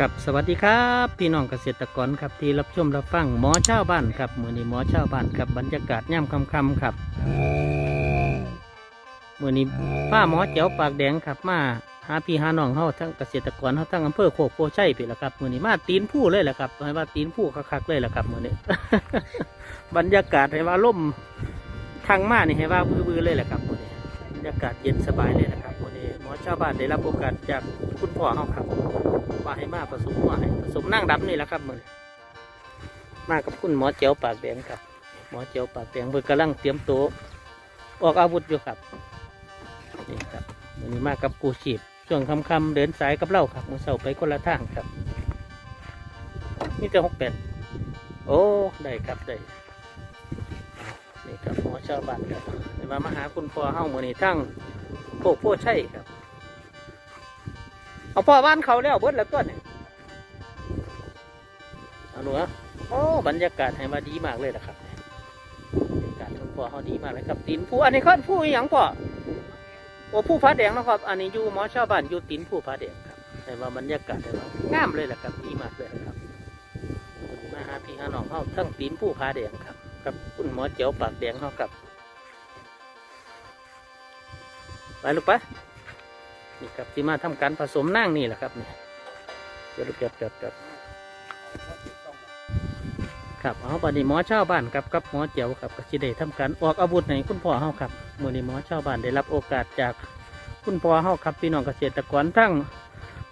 กับสวัสดีครับพี่น้องเกษตรกรครับที่รับชมรับฟังหมอชาวบ้านครับมือนี้หมอชาวบ้านครับบรรยากาศย่ำคำคำครับมือนี้ป้าหมอเจ๋วปากแดงครับมาหาพี่หาน้องเฮาทั้งเกษตรกรเฮาทั้งอำเภอโคกโพชัยไปแล้วครับมือนี้มาตีนผู้เลยแหละครับให้ว่าตีนผู้คักๆเลยแหละครับมือนี้ บรรยากาศให้ว่าล่มทางมานี่ให้ว่าบื้อๆเลยแหละครับมือนี้บรรยากาศเย็นสบายเลยแหละครับ หมอชาวบ้านได้รับโอกาสจากคุณพ่อเฮาครับว่าให้มาผสมว่าให้ผสมนั่งดำนี่แหละครับมือมากับคุณหมอเจียวปากแดงครับ หมอเจียวปากแดงเพิ่งกำลังเตรียมตัวออกอาวุธอยู่ครับนี่ครับมือนี้มากับกูชีพช่วงค่ำเดินสายกับเล่าครับมือเสาไปคนละทางครับนี่จะหกแปดโอ้ได้ครับได้นี่ครับหมอชาวบ้านครับเดี๋ยวมามาหาคุณพ่อเฮ้ามือนี้ทั้งโคกโพใช่ครับ เอาพ่อบ้านเขาแล้วเบิดแล้วต้นเนี่ยเอาหนูอะโอ้บรรยากาศให้มาดีมากเลยนะครับบรรยากาศของพ่อเขาดีมากเลยครับตีนผู้อันนี้เขาผู้อหย่างพ่อโอ้ผู้ผาแดงนะครับ อันนี้อยู่หมอชาวบ้านอยู่ตีนผู้ผาแดงครับแต่ว่าบรรยากาศแต่ว่างามเลยแหละครับดีมากเลยนะครับมาหาพี่หาน้องเขาทั้งตีนผู้ผาแดงครับ กับคุณหมอเจียวปากแดงเขาครับไปลูกไป นี่ครับที่มาทำการผสมนั่งนี่แหละครับนี่เดี๋ยวเก็บเก็บเก็บครับเอาปนี้หมอชาวบ้านครับกับหมอเจียวครับก็สิได้ทำการออกอาวุธในคุณพ่อเฮาครับมื่อนี้หมอชาวบ้านได้รับโอกาสจากคุณพ่อเฮาครับพี่น้องเกษตรกรทั้ง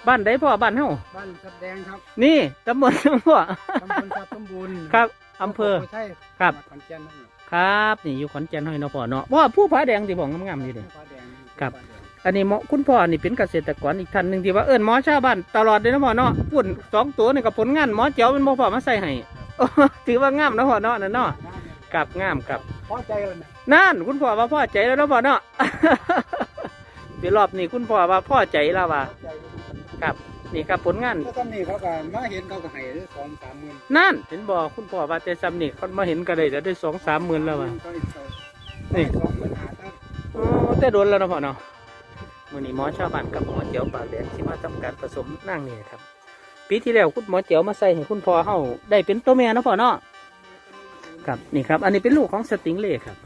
บ้านใดพ่อบ้านเฮาบ้านสับแดงครับ นี่ตำบลพ่อตำบลสับสมบูรณ์ครับอำเภอใช่ครับขอนแก่นนั่นแหละครับนี่อยู่ขอนแก่นห้อยเนาะพ่อเนาะว่าผู้ผาแดงที่บอกงามๆอยู่นี่ฟ้าแดงครับฟ้าแดง อันนี้หมอคุณพ่อนี่เป็นเกษตรกรอีกท่านหนึ่งที่ว่าเอิญหมอชาวบ้านตลอดเลยนะพ่อเนาะปุ่นสองตัวนี่กับผลงานหมอเจียวเป็นบ่พ่อมาใส่ให้โอ้ถือว่างามนะพ่อเนาะนั่นเนาะกับงามกับพอใจเลยนะนั่นคุณพ่อว่าพ่อใจแล้วนะพ่อเนาะเดี๋ยวรอบนี้คุณพ่อว่าพ่อใจแล้วว่าพอใจเลยครับนี่ครับผลงานแล้วตอนนี้เขาก็มาเห็นเขาก็ให้ได้สองสามหมื่นนั่นเห็นบอกคุณพ่อว่าแต่ซ้ำนี่เขามาเห็นก็ได้จะได้สองสามหมื่นแล้วว่ะเขาอีกสองนี่สองหมื่นหาครับโอ้แต่โดนแล้วนะพ่อเนาะ มื่อนี้หมอชาวบ้านกับหมอเจียวปากแดงที่มาทำการผสมนั่งนี่ครับปีที่แล้วคุณหมอเจียวมาใส่ให้คุณพ่อเฮาได้เป็นตัวแม่นะพ่อเนาะครับนี่ครับ อันนี้เป็นลูกของสติงเล่ครับ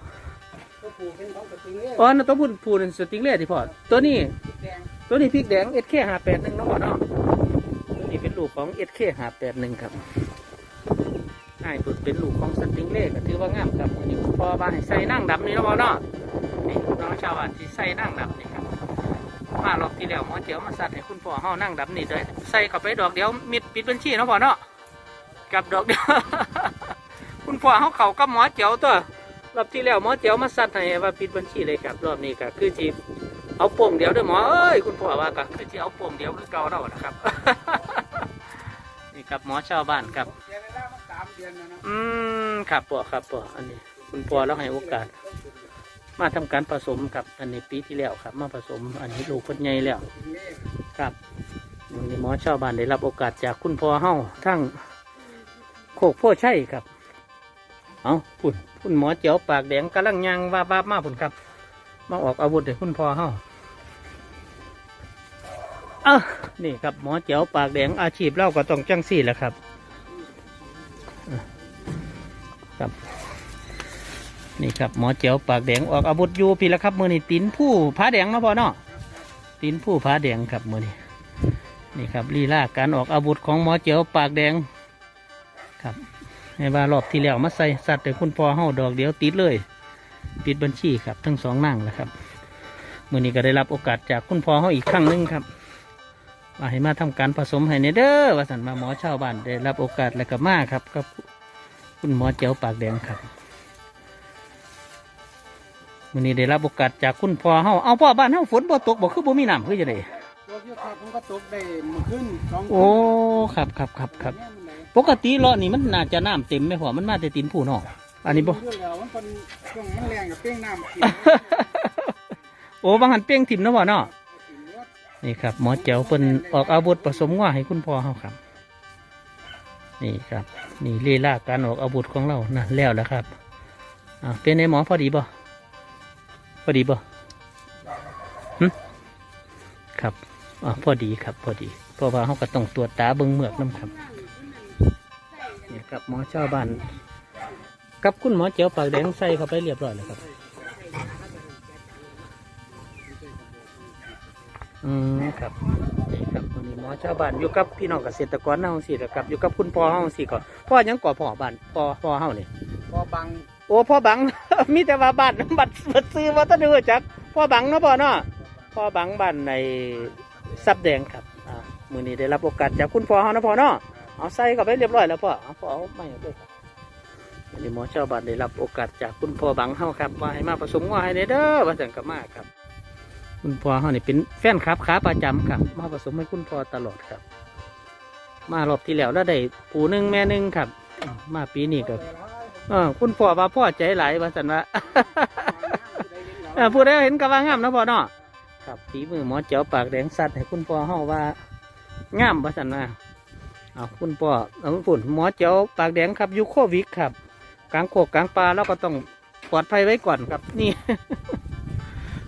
ตัวผูเป็นของกระทิงเลยอ๋อนั่นตัวพูนพูนสติงเล่ที่พ่อตัวนี้แดงตัวนี้พริกแดงเอสเคหาแปดหนึ่งนะพ่อเนาะตัวนี้เป็นลูกของเอสเคหาแปดหนึ่งครับไอ้ายตัวเป็นลูกของสติงเล่ก็ถือว่างามครับอันนี้คุณพ่อบ้านให้ใส่นั่งดำนี่นะพ่อเนาะนี่น้องชาวบ้านที่ใส่นั่งดำนี่ครับ มารอบที่แล้วหมอเจียวมาสัตว์ให้คุณพ่อเฮานั่งดำนี่เลยใส่เข้าไปดอกเดียวมิดปิดบัญชีเนาะพ่อเนาะกับดอกเดียวคุณพ่อเฮาเขากับหมอเจียวตัวรอบที่แล้วหมอเจียวมาสัตว์ให้ว่าปิดบัญชีเลยครับรอบนี้ก็คือจีเอาโป่งเดียวเด้วยหมอเอ้ยคุณพ่อว่าก็คือจีเอาโป่งเดียวคือเก่าเรานะครับนี่ครับหมอชาวบ้านครับเสียเวลามาสามเดือนแล้วนะอืมครับพ่อครับพ่ออันนี้ คุณพ่อเราให้โอกาส มาทำการผสมครับอันนี้ปีที่แล้วครับ มาผสมอันนี้ลูกคนใหญ่แล้วครับวันนี้หมอชาวบ้านได้รับโอกาสจากคุณพ่อเฮาทั้งโคกโพ่อใช่ครับ เอาพุ่นพุ่นหมอเจียวปากแดงกำลังยางวาบ้ามาพุ่นครับ มาออกอาวุธให้คุณพ่อเฮาอะนี่ครับหมอเจียวปากแดงอาชีพเล่าก็ต้องจังสี่แหละครับครับ นี่ครับหมอเจียวปากแดงออกอาวุธอยู่พี่ละครับมือนี่ตีนผู้ผาแดงเนาะพ่อเนาะตีนผู้ผาแดงครับมือนี้นี่ครับลีลาการออกอาวุธของหมอเจียวปากแดงครับในว่ารอบที่แล้วมาใส่สัตว์แต่คุณพ่อเฮาดอกเดียวติดเลย ปิดบัญชีครับ ทั้งสองนั่งแหละครับมือนี้ก็ได้รับโอกาสจากคุณพ่อเฮาอีกครั้งหนึงครับมาให้มาทำการผสมให้ในเด้อว่าสันมาหมอชาวบ้านได้รับโอกาสแล้วก็มาครับกับคุณหมอเจียวปากแดงครับ มือนี้ได้รับโอกาสจากคุณพ่อเฮาเอาพ่อบ้านเฮาฝนบ่ตกบ่คือบ่มีน้ำคือจะได้ตัวเกี่ยวกับผมก็ตกได้มือขึ้นสองโอ้ครับครับครับครับปกติเลาะนี่มันน่าจะน้ำเต็มไหมพ่อมันมาแต่ตีนผู้เนอกอันนี้บ่เรื่องแล้วมันเป็นช่วงมันแรงกับเป้งน้ำเขียวโอ้บางหันเปี้ยงถิ่มเนาะพ่อเนาะกินรสนี่ครับหมอเจ๋วเพิ่นออกอาวุธผสมว่าให้คุณพ่อเฮาครับ นี่ครับ นี่ลีลาการออกอาวุธของเรานะแล้วแล้วครับอ่าเป็นไงหมอพอดีบ่ พอดีบ่หึครับอ่าพอดีครับ พอดีพอราะว่าเขาก็ต้องตรวจตาเบิ่งเมือกน้ำครับเนี่ยครับหมอชาวบ้านกับคุณหมอเจียวปากแดงใส่เข้าไปเรียบร้อยแล้วครับ อืมครับนี่ครับวันนี้หมอชาวบ้านอยู่กับพี่น้องเกษตรกรเฮาสิแหละครับ อยู่กับคุณพ่อเฮาสิก่อนพ่อหยังก่อพ่อบ้านพ่อพ่อเฮานี่พอบัง โอ้พ่อบังมีแต่ว่าบ้านบัตรบัตรซื้อว่าต้องดูจักพ่อบังเนาะพ่อเนาะพ่อบังบ้านในซับแดงครับอ่ามือนี้ได้รับโอกาสจากคุณพ่อเฮานะพ่อเนาะเอาใส่เข้าไปเรียบร้อยแล้วพ่อเอาพ่อเอาไม่เอาด้วยวันนี้หมอชาวบ้านได้รับโอกาสจากคุณพ่อบังเฮาครับว่าให้มาผสมว่าให้เด้อว่าจังกับมาครับ คุณพ่อเฮานี่เป็นแฟนครับขาประจำครับ มาผสมให้คุณพ่อตลอดครับ มารอบที่แล้วแล้วได้ปูหนึ่งแม่หนึ่งครับมมาปีนี้ก็ เออคุณพ่อว่าพ่อใจหลายว่าสันว่า เออผู้ใดเห็นก็ว่างามเนาะพ่อเนาะครับฝีมือหมอเจียวปากแดงสัตว์ให้คุณพ่อเฮาว่างามว่าสันว่าเอาคุณพ่อเอาฝุ่นหมอเจียวปากแดงครับอยู่โควิดครับกลางโคกกลางปลาแล้วก็ต้องปลอดภัยไว้ก่อนครับนี่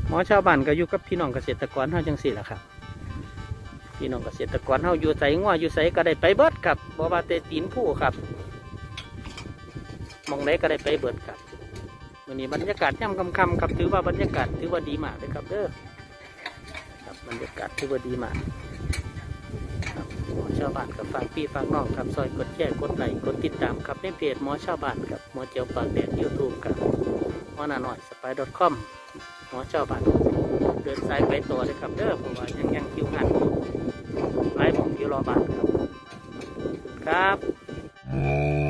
หมอชาวบ้านก็อยู่กับพี่น้องเกษตรกรเฮาจังสี่แหละครับพี่น้องเกษตรกรเฮาอยู่ใส่งัวอยู่ใส่ก็ได้ไปเบิดครับบ่ว่าแต่ตีนผู้ครับ มองไหนก็ได้ไปเบิดครับวันนี้บรรยากาศย่ำคำคำๆครับถือว่าบรรยากาศถือว่าดีมากเลยครับเด้อครับบรรยากาศถือว่าดีมากครับหมอชาวบ้านกับฝากพี่ฝากน้องครับซอยกดแชร์กดไลค์กดติดตามครับในเพจหมอชาวบ้านครับหมอเจียวปากแดงยูทูบครับหมอหนาหน่อยสไปดอทคอมหมอชาวบ้านเดินสายไปต่อเลยครับเด้อเพราะว่ายังยังคิวงานอยู่ไล่ผมคิวรอบ้านครับขอบคุณครับ